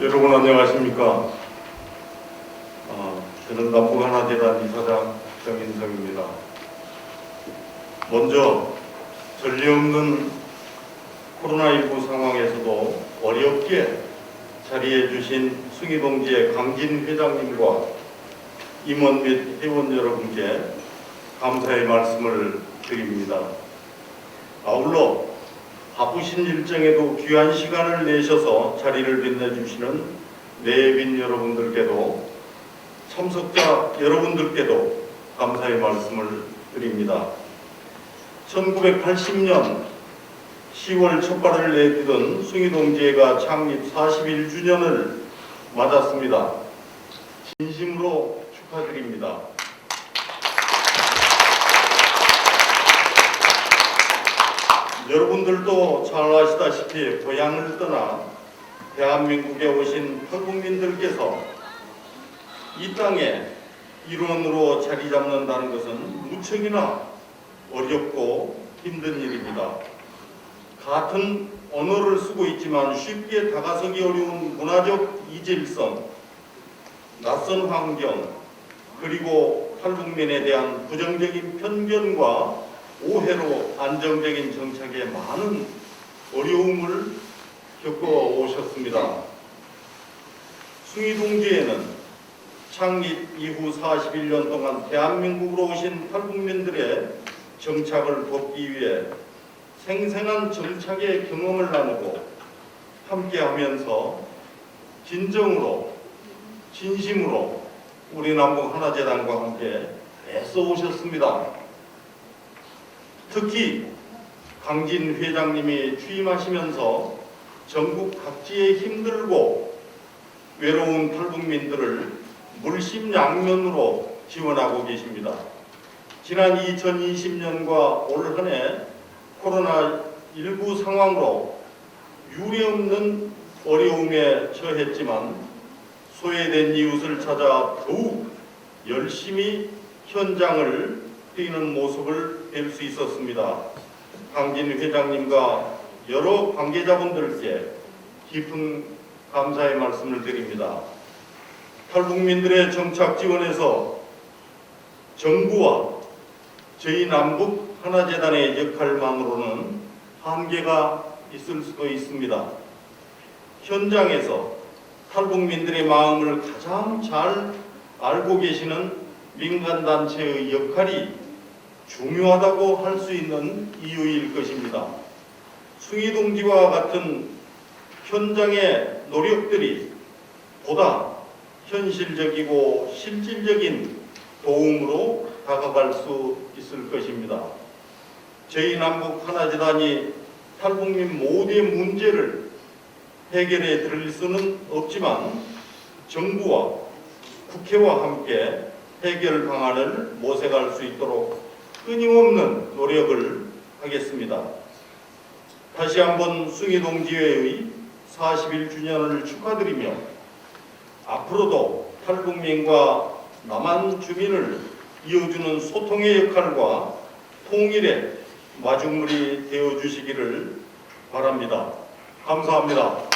여러분 안녕하십니까? 어, 저는 남북하나재단 이사장 정인성입니다. 먼저 전례 없는 코로나19 상황에서도 어렵게 자리해 주신 숭이동지의 강진 회장님과 임원 및 회원 여러분께 감사의 말씀을 드립니다. 아울러 바쁘신 일정에도 귀한 시간을 내셔서 자리를 빛내주시는 내빈 여러분들께도 참석자 여러분들께도 감사의 말씀을 드립니다. 1980년 10월 첫 발을 내딛은 숭이동지회가 창립 41주년을 맞았습니다. 진심으로 축하드립니다. 여러분들도 잘 아시다시피 고향을 떠나 대한민국에 오신 탈북민들께서 이 땅에 일원으로 자리 잡는다는 것은 무척이나 어렵고 힘든 일입니다. 같은 언어를 쓰고 있지만 쉽게 다가서기 어려운 문화적 이질성, 낯선 환경, 그리고 탈북민에 대한 부정적인 편견과 오해로 안정적인 정착에 많은 어려움을 겪어 오셨습니다. 숭이동지에는 창립 이후 41년 동안 대한민국으로 오신 탈북민들의 정착을 돕기 위해 생생한 정착의 경험을 나누고 함께하면서 진정으로 진심으로 우리 남북 하나재단과 함께 애써 오셨습니다. 특히 강진 회장님이 취임하시면서 전국 각지의 힘들고 외로운 탈북민들을 물심양면으로 지원하고 계십니다. 지난 2020년과 올 한 해 코로나19 상황으로 유례없는 어려움에 처했지만 소외된 이웃을 찾아 더욱 열심히 현장을 뛰는 모습을 뵐 수 있었습니다. 강진 회장님과 여러 관계자분들께 깊은 감사의 말씀을 드립니다. 탈북민들의 정착 지원에서 정부와 저희 남북 하나재단의 역할만으로는 한계가 있을 수도 있습니다. 현장에서 탈북민들의 마음을 가장 잘 알고 계시는 민간단체의 역할이 중요하다고 할 수 있는 이유일 것입니다. 숭이동지와 같은 현장의 노력들이 보다 현실적이고 실질적인 도움으로 다가갈 수 있을 것입니다. 저희 남북 하나재단이 탈북민 모두의 문제를 해결해 드릴 수는 없지만 정부와 국회와 함께 해결 방안을 모색할 수 있도록 끊임없는 노력을 하겠습니다. 다시 한번 숭이동지회의 41주년을 축하드리며 앞으로도 탈북민과 남한 주민을 이어주는 소통의 역할과 통일의 마중물이 되어 주시기를 바랍니다. 감사합니다.